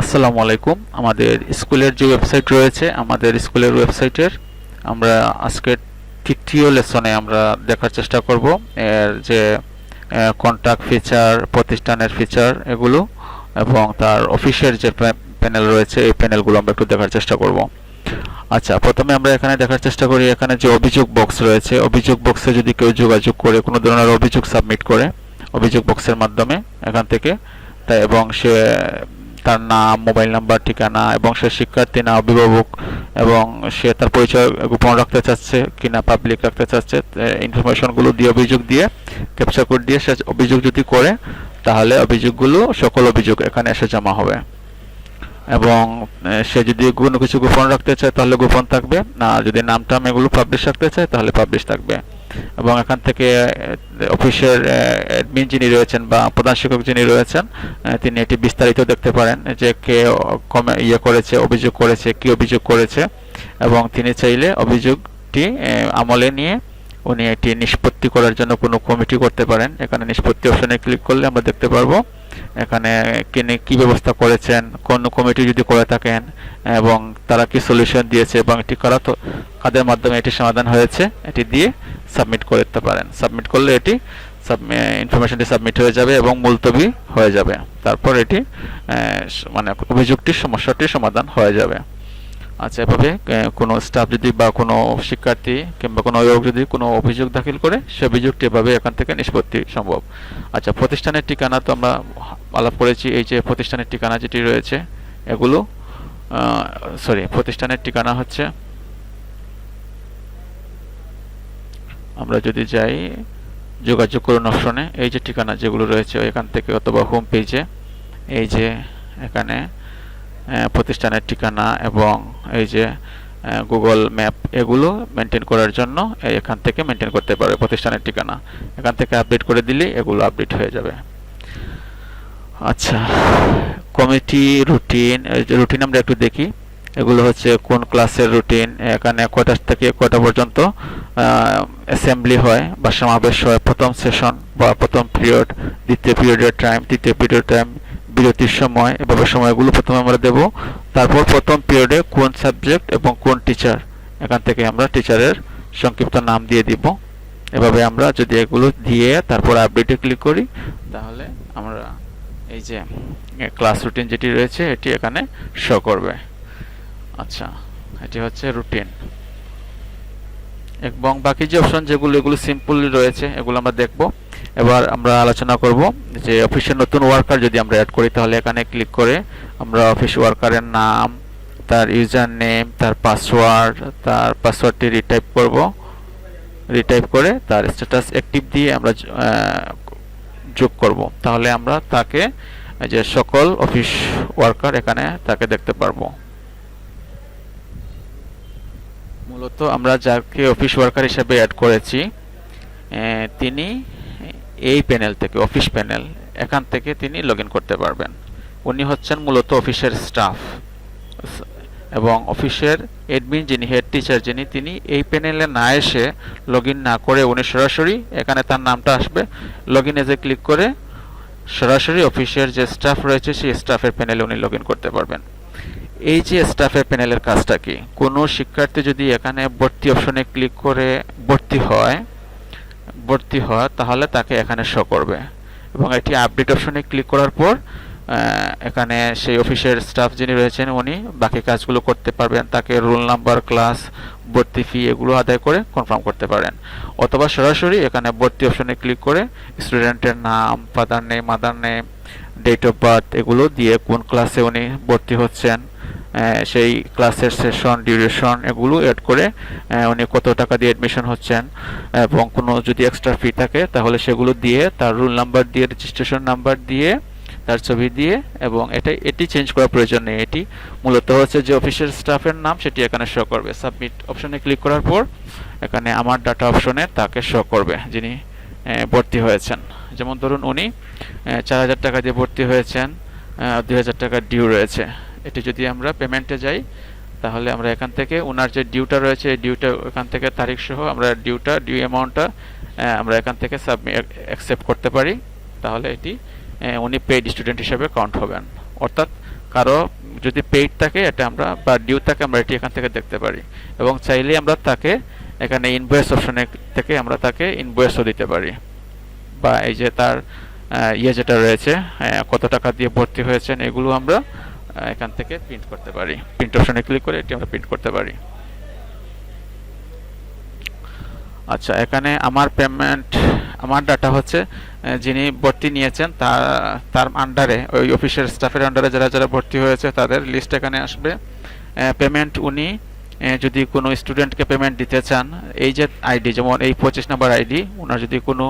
আসসালামু আলাইকুম। আমাদের স্কুলের যে ওয়েবসাইট রয়েছে, আমাদের স্কুলের ওয়েবসাইটের আমরা আজকের তৃতীয় লেসনে আমরা দেখার চেষ্টা করব। এর যে কন্ট্যাক্ট ফিচার প্রতিষ্ঠানের ফিচার এগুলো এবং তার অফিসের যে প্যানেল রয়েছে, এই প্যানেলগুলো আমরা একটু দেখার চেষ্টা করব। আচ্ছা প্রথমে আমরা এখানে দেখার চেষ্টা করি, এখানে যে অভিযোগ বক্স রয়েছে, অভিযোগ বক্সে যদি কেউ যোগাযোগ করে, কোনো ধরনের অভিযোগ সাবমিট করে, অভিযোগ বক্সের মাধ্যমে এখান থেকে তাই এবং সে তার নাম, মোবাইল নাম্বার, ঠিকানা এবং সে শিক্ষার্থী না, অভিভাবক এবং সে তার পরিচয় গোপন রাখতে চাচ্ছে, কিনা পাবলিক রাখতে চাচ্ছে ইনফরমেশনগুলো দিয়ে অভিযোগ দিয়ে ক্যাপচার কোড দিয়ে সে অভিযোগ যদি করে, তাহলে অভিযোগগুলো সকল অভিযোগ এখানে এসে জমা হবে। এবং সে যদি কোনো কিছু গোপন রাখতে চায়, তাহলে গোপন থাকবে। না, যদি নাম টাম এগুলো পাবলিশ রাখতে চায়, তাহলে পাবলিশ থাকবে। এবং এখান থেকে অফিসের অ্যাডমিন যিনি রয়েছেন বা প্রধান শিক্ষক যিনি রয়েছেন তিনি এটি বিস্তারিত দেখতে পারেন যে কে কমে ইয়ে করেছে, অভিযোগ করেছে, কি অভিযোগ করেছে এবং তিনি চাইলে অভিযোগটি আমলে নিয়ে উনি এটি নিষ্পত্তি করার জন্য কোনো কমিটি করতে পারেন। এখানে নিষ্পত্তি অপশনে ক্লিক করলে আমরা দেখতে পারব এখানে কি ব্যবস্থা করেছেন, কোন কমিটি যদি করে থাকেন, এবং তারা কি সলিউশন দিয়েছে এবং এটি কারা তো, কাদের মাধ্যমে এটি সমাধান হয়েছে, এটি দিয়ে সাবমিট করতে পারেন। সাবমিট করলে এটি ইনফরমেশনটি সাবমিট হয়ে যাবে এবং মুলতবি হয়ে যাবে। তারপর এটি মানে অভিযোগটির সমস্যাটির সমাধান হয়ে যাবে। আচ্ছা এভাবে কোনো স্টাফ যদি বা কোনো শিক্ষার্থী কিংবা কোনো অভিভাবক যদি কোনো অভিযোগ দাখিল করে, সে অভিযোগটি এভাবে এখান থেকে নিষ্পত্তি সম্ভব। আচ্ছা প্রতিষ্ঠানের ঠিকানা তো আমরা আলাপ করেছি, এই যে প্রতিষ্ঠানের ঠিকানা যেটি রয়েছে, এগুলো সরি প্রতিষ্ঠানের ঠিকানা হচ্ছে, আমরা যদি যাই, যোগাযোগ করুন অপশনে এই যে ঠিকানা যেগুলো রয়েছে, এখান থেকে অথবা হোম পেজে এই যে, এখানে প্রতিষ্ঠানের ঠিকানা এবং এই যে গুগল ম্যাপ এগুলো মেনটেন করার জন্য এখান থেকে মেনটেন করতে পারবে প্রতিষ্ঠানের ঠিকানা। এখান থেকে আপডেট করে দিলে এগুলো আপডেট হয়ে যাবে। আচ্ছা কমিটি রুটিন রুটিন আমরা একটু দেখি। এগুলো হচ্ছে কোন ক্লাসের রুটিন এখানে কয়টা থেকে কয়টা পর্যন্ত অ্যাসেম্বলি হয় বা সমাবেশ হয়, প্রথম সেশন বা প্রথম পিরিয়ড দ্বিতীয় পিরিয়ডের টাইম তৃতীয় পিরিয়ড টাইম বিরতির সময়, এভাবে সময়গুলো প্রথমে আমরা দেব। তারপর প্রথম পিরিয়ডে কোন সাবজেক্ট এবং কোন টিচার এখান থেকে আমরা টিচারের সংক্ষিপ্ত নাম দিয়ে দিব। এভাবে আমরা যদি এগুলো দিয়ে তারপর আপডেটে ক্লিক করি, তাহলে আমরা এই যে ক্লাস রুটিন যেটি রয়েছে, এটি এখানে শো করবে। আচ্ছা এটি হচ্ছে রুটিন এবং বাকি যে অপশন যেগুলো, এগুলো সিম্পলি রয়েছে, এগুলো আমরা দেখব। এবার আমরা আলোচনা করব যে অফিসের নতুন ওয়ার্কার যদি আমরা অ্যাড করি, তাহলে এখানে ক্লিক করে আমরা অফিস ওয়ার্কারের নাম, তার ইউজার নেম তার পাসওয়ার্ড তার পাসওয়ার্ডটি রিটাইপ করব। রিটাইপ করে তার স্ট্যাটাস অ্যাক্টিভ দিয়ে আমরা যোগ করব। তাহলে আমরা তাকে, যে সকল অফিস ওয়ার্কার এখানে তাকে দেখতে পারব। মূলত আমরা যাকে অফিস ওয়ার্কার হিসেবে অ্যাড করেছি তিনি এই প্যানেল থেকে অফিস প্যানেল এখান থেকে তিনি লগ করতে পারবেন। উনি হচ্ছেন মূলত অফিসের স্টাফ এবং অফিসের এডমিন যিনি হেড টিচার যিনি, তিনি এই প্যানেলে না এসে লগ না করে উনি সরাসরি, এখানে তার নামটা আসবে লগ ইন এজে ক্লিক করে সরাসরি অফিসের যে স্টাফ রয়েছে, সেই স্টাফের প্যানেলে উনি লগ করতে পারবেন। এই যে স্টাফের প্যানেলের কাজটা কি? কোনো শিক্ষার্থী যদি এখানে ভর্তি অপশনে ক্লিক করে ভর্তি হয় ভর্তি হয় তাহলে তাকে এখানে শো করবে। এবং এটি আপডেট অপশনে ক্লিক করার পর এখানে সেই অফিসের স্টাফ যিনি রয়েছেন, উনি বাকি কাজগুলো করতে পারবেন। তাকে রোল নাম্বার ক্লাস ভর্তি ফি এগুলো আদায় করে কনফার্ম করতে পারেন। অথবা সরাসরি এখানে ভর্তি অপশনে ক্লিক করে স্টুডেন্টের নাম father name mother name date of birth এগুলো দিয়ে কোন ক্লাসে উনি ভর্তি হচ্ছেন সেই ক্লাসের সেশন ডিউরেশন এগুলো অ্যাড করে উনি কত টাকা দিয়ে অ্যাডমিশন হচ্ছেন, এবং কোনো যদি এক্সট্রা ফি থাকে, তাহলে সেগুলো দিয়ে তার রুল নাম্বার দিয়ে রেজিস্ট্রেশন নাম্বার দিয়ে, তার ছবি দিয়ে, এবং এটা এটি চেঞ্জ করার প্রয়োজন নেই। এটি মূলত হচ্ছে যে অফিসের স্টাফের নাম, সেটি এখানে শো করবে। সাবমিট অপশনে ক্লিক করার পর, এখানে আমার ডাটা অপশনে তাকে শো করবে, যিনি ভর্তি হয়েছেন। যেমন ধরুন উনি চার হাজার টাকা দিয়ে ভর্তি হয়েছেন দুই হাজার টাকা ডিউ রয়েছে। এটি যদি আমরা পেমেন্টে যাই, তাহলে আমরা এখান থেকে ওনার যে ডিউটা রয়েছে, এই ডিউটা এখান থেকে তারিখ সহ আমরা ডিউটা ডিউ অ্যামাউন্টটা আমরা এখান থেকে সাবমিট অ্যাকসেপ্ট করতে পারি। তাহলে এটি উনি পেইড স্টুডেন্ট হিসেবে কাউন্ট হবেন। অর্থাৎ কারও যদি পেইড থাকে, এটা আমরা, বা ডিউ থাকে, আমরা এটি এখান থেকে দেখতে পারি। এবং চাইলে আমরা তাকে এখানে ইনভয়েস অপশনে থেকে আমরা তাকে ইনভয়েসও দিতে পারি। বা এই যে তার ইয়ে যেটা রয়েছে কত টাকা দিয়ে ভর্তি হয়েছেন, এগুলো আমরা এখান থেকে প্রিন্ট করতে পারি। প্রিন্ট অপশনে ক্লিক করে এটি আমরা প্রিন্ট করতে পারি। আচ্ছা এখানে আমার পেমেন্ট আমার ডাটা হচ্ছে যিনি ভর্তি নিয়েছেন তার তার আন্ডারে ওই অফিসের স্টাফের আন্ডারে যারা যারা ভর্তি হয়েছে, তাদের লিস্ট এখানে আসবে। পেমেন্ট উনি যদি কোনো স্টুডেন্টকে পেমেন্ট দিতে চান, এই যে আইডি যেমন এই পঁচিশ নাম্বার আইডি ওনার যদি কোনো,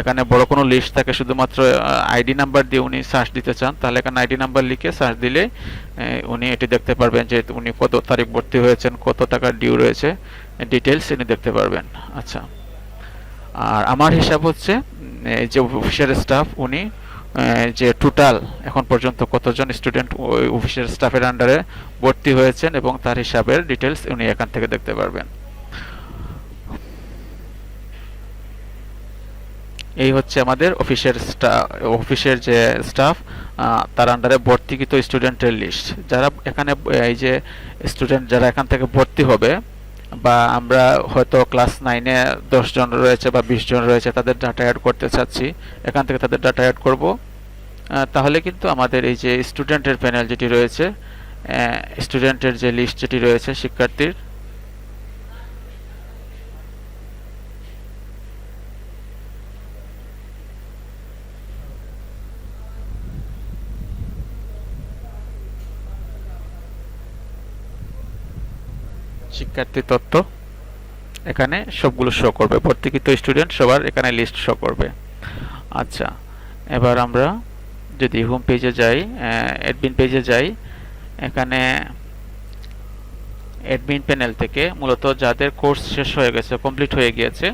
এখানে বড় কোনো লিস্ট থাকে, শুধুমাত্র আইডি নাম্বার দিয়ে উনি সার্চ দিতে চান, তাহলে এখানে আইডি নাম্বার লিখে সার্চ দিলে উনি এটি দেখতে পারবেন যে উনি কত তারিখ ভর্তি হয়েছেন, কত টাকা ডিউ রয়েছে ডিটেলস উনি দেখতে পারবেন। আচ্ছা। আর আমার হিসাব হচ্ছে যে অফিসের স্টাফ উনি যে টোটাল এখন পর্যন্ত কতজন স্টুডেন্ট ওই অফিসের স্টাফের আন্ডারে ভর্তি হয়েছেন এবং তার হিসাবের ডিটেলস উনি এখান থেকে দেখতে পারবেন। এই হচ্ছে আমাদের অফিসের অফিসের যে স্টাফ তার আন্ডারে ভর্তিকৃত স্টুডেন্টের লিস্ট যারা এখানে, এই যে স্টুডেন্ট যারা এখান থেকে ভর্তি হবে বা আমরা হয়তো ক্লাস নাইনে জন রয়েছে বা জন রয়েছে, তাদের ডাটা অ্যাড করতে চাচ্ছি। এখান থেকে তাদের ডাটা অ্যাড করব। তাহলে কিন্তু আমাদের এই যে স্টুডেন্টের প্যানেল যেটি রয়েছে স্টুডেন্টের যে লিস্ট যেটি রয়েছে, শিক্ষার্থীর শিক্ষার্থী তথ্য এখানে সবগুলো শো করবে। ভর্তিকৃত স্টুডেন্ট সবার এখানে লিস্ট শো করবে। আচ্ছা এবার আমরা যদি হোম পেজে যাই অ্যাডমিন পেজে যাই, এখানে অ্যাডমিন প্যানেল থেকে মূলত যাদের কোর্স শেষ হয়ে গেছে কমপ্লিট হয়ে গিয়েছে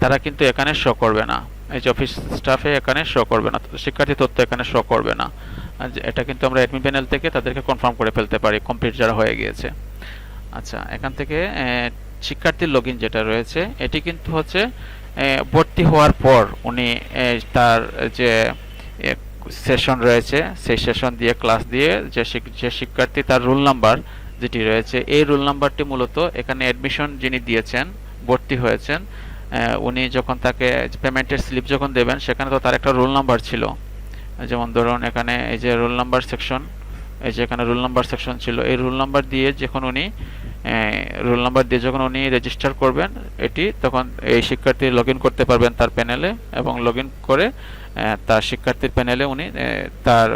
তারা কিন্তু এখানে শো করবে না। এই যে অফিস স্টাফে এখানে শো করবে না শিক্ষার্থী তথ্য এখানে শো করবে না। এটা কিন্তু আমরা অ্যাডমিন প্যানেল থেকে তাদেরকে কনফার্ম করে ফেলতে পারি কমপ্লিট যারা হয়ে গিয়েছে। আচ্ছা এখান থেকে শিক্ষার্থীর লগ যেটা রয়েছে, এটি কিন্তু হচ্ছে ভর্তি হওয়ার পর উনি তার যে সেশন রয়েছে, সেই সেশন দিয়ে ক্লাস দিয়ে যে যে শিক্ষার্থী তার রোল নাম্বার যেটি রয়েছে, এই রোল নাম্বারটি মূলত এখানে অ্যাডমিশন যিনি দিয়েছেন, ভর্তি হয়েছেন উনি যখন তাকে পেমেন্টের স্লিপ যখন দেবেন, সেখানে তো তার একটা রোল নাম্বার ছিল। যেমন ধরুন এখানে এই যে রোল নাম্বার সেকশন এই যে এখানে রোল নাম্বার সেকশন ছিল, এই রোল নাম্বার দিয়ে যখন উনি রোল নাম্বার দিয়ে যখন উনি রেজিস্টার করবেন এটি, তখন এই শিক্ষার্থী লগ করতে পারবেন তার প্যানেলে এবং লগ করে তার শিক্ষার্থীর প্যানেলে উনি তার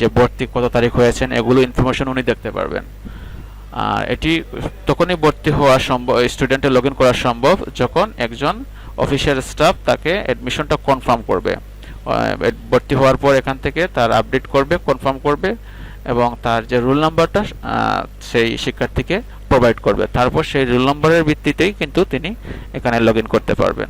যে ভর্তি কত তারিখ হয়েছেন, এগুলো ইনফরমেশন উনি দেখতে পারবেন। আর এটি তখনই ভর্তি হওয়া সম্ভব স্টুডেন্টের লগ করা সম্ভব যখন একজন অফিসিয়াল স্টাফ তাকে অ্যাডমিশনটা কনফার্ম করবে। ভর্তি হওয়ার পর এখান থেকে তার আপডেট করবে কনফার্ম করবে এবং তার যে রোল নাম্বারটা সেই শিক্ষার্থীকে প্রোভাইড করবে। তারপর সেই রোল নাম্বারের ভিত্তিতেই কিন্তু তিনি এখানে লগ করতে পারবেন।